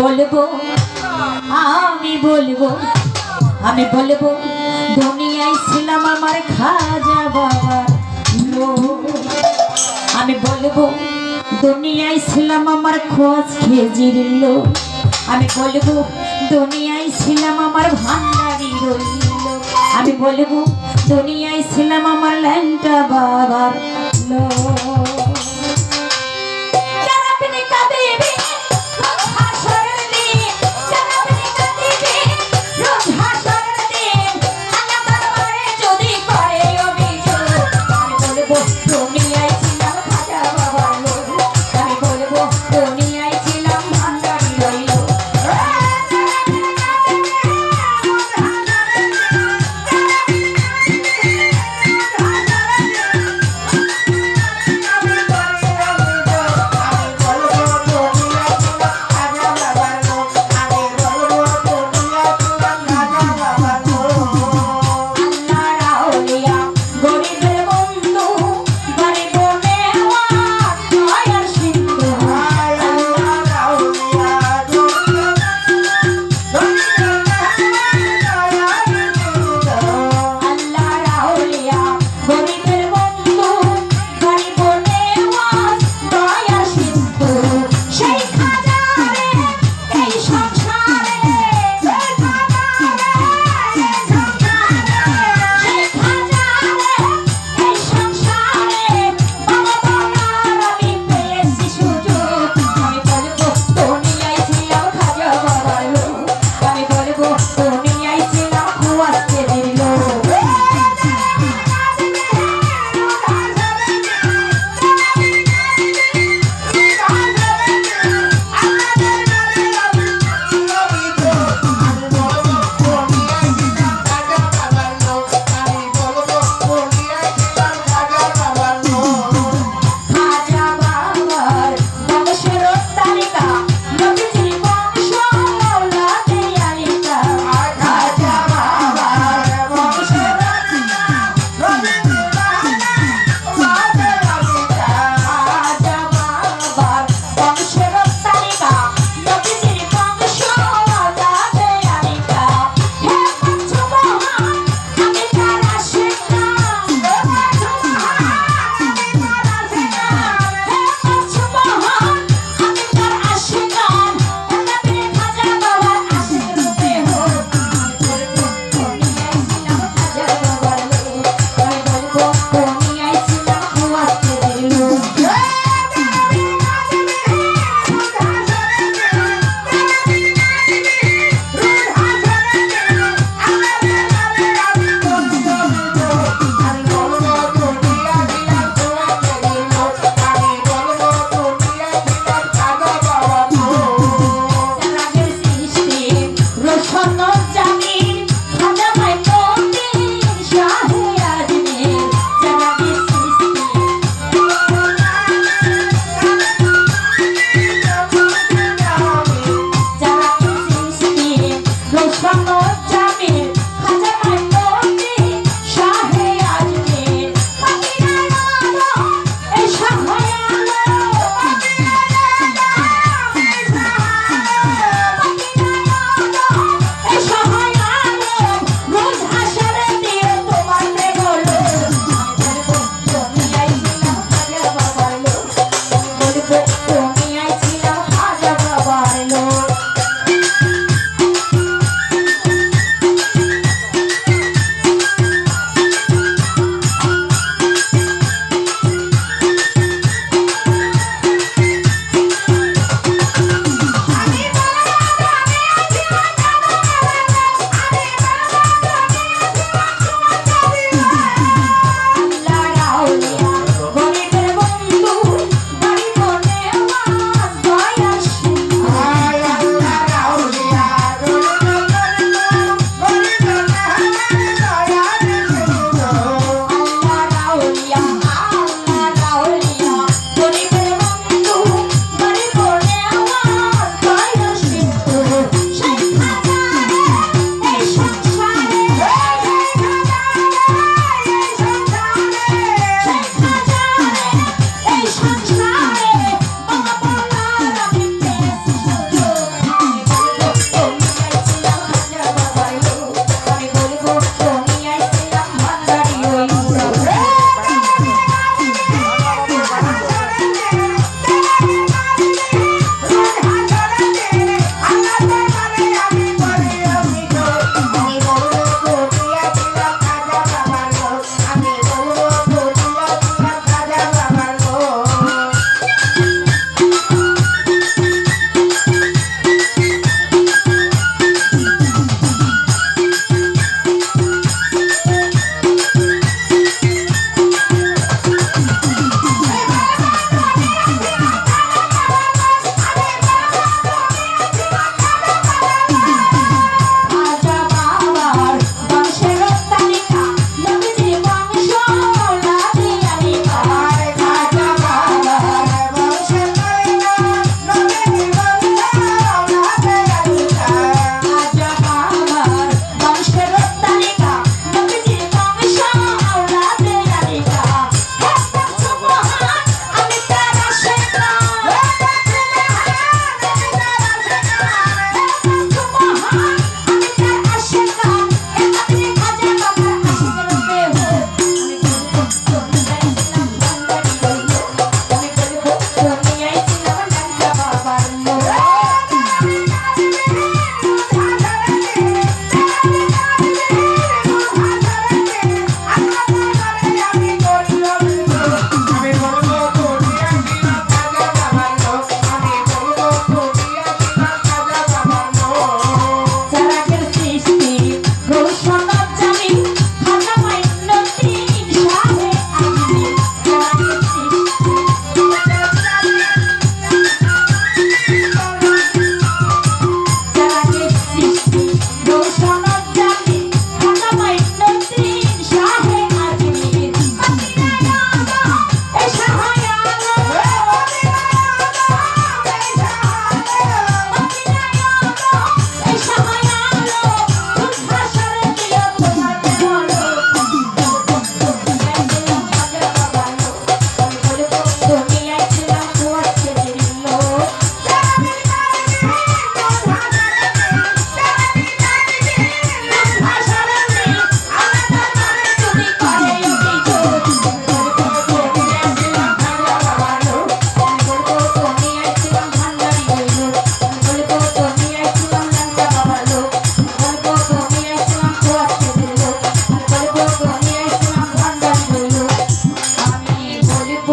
বলব, আমি বলব আমি বলব, দুনিয়ায় ছিলাম আমার খাজা বাবা আমি বলব, দুনিয়ায় ছিলাম আমার খোঁজ খেজির লোক। আমি বলব, দুনিয়ায় ছিলাম আমার ভান্ডারি রইল আমি বলব, দুনিয়ায় ছিলাম আমার ল্যাংটা বাবার লোক।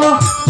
Oh.